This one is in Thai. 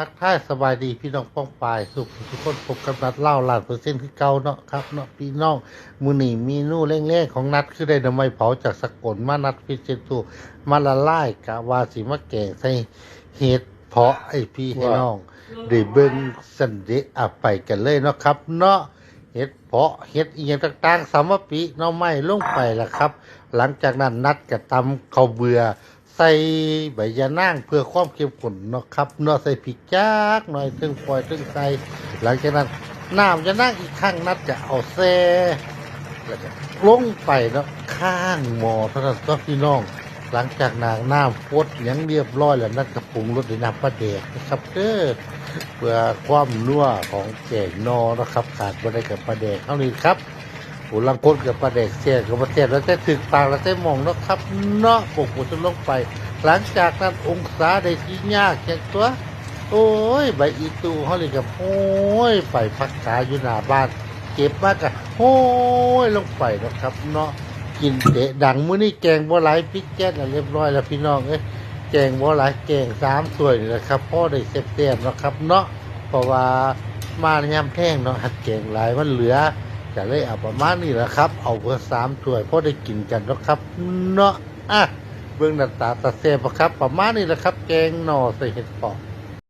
ทักทายสบายดีพี่น้องป้องปายสุขทุกคนพบกับนัดเล่าล้านเปอร์เซ็นต์คือเก่าเนาะครับเนาะพี่น้องมือหนีมีนู่เร่งๆของนัดคือได้นำไม้เผาจากสกลมานัดพิเศษตัวมาละลายกะว่าสิมาแกงใส่เห็ดเพาะไอพี่ให้น้องได้เบิ่งสันเดะอะไปกันเลยเนาะครับ เนาะเห็ดเพาะเห็ดอีหยังต่างๆสามปีเนาะไม่ลงไปละครับ หลังจากนั้นนัดกับตำข้าวเบื่อ ใส่ใบยะนางเพื่อความเข้มข้นเนาะครับเนาะใส่พริกจักหน่อยถึงปล่อยถึงใส่หลังจากนั้นน้ำยะนางอีกข้างนัดจะเอาแซ่แล้วก็ลงไปเนาะข้างหม้อเท่านั้นก็พี่น้อง หลังจากนางน้ำฟดยังเรียบร้อยแล้วนัดกระปรุงรสด้วยน้ำปลาแดกนะครับเด้อเพื่อความนัวของแกงนอนะครับขาดบ่ได้กับปลาแดกเท่านี้ครับ โหลังคนกับปลาแดกเสียกับปลาเสียแล้วได้ถึงปากแล้วได้มองเนาะครับเนาะปกหัวจะลงไป หลังจากนั้นองศาได้ที่ยากแค่ตัว โอ้ยใบอีตูเขาเลยกับโอ้ยไปพักขาอยู่หน้าบ้าน เก็บมากอะโอ้ยลงไปนะครับ เนาะกินเตะดังมื้อนี้แกงบัวไหลพริกแก๊สน่ะเรียบร้อยแล้วพี่น้องเอ้ยแกงบัวไหลแกงสามถ้วยนี่แหละครับพ่อได้เสร็จเต็มแล้วครับ เนาะเพราะว่ามาในยามแท่งเนาะหัดแกงหลายมันเหลือ จะเลยเอาประมาณนี้แหละครับ เอาเพื่อสามถ้วยพอได้กินกันแล้วครับ เนาะอะเบื้องหน้าตาตาเซฟครับ ประมาณนี้แหละครับ แกงหน่อใส่เห็ดปอ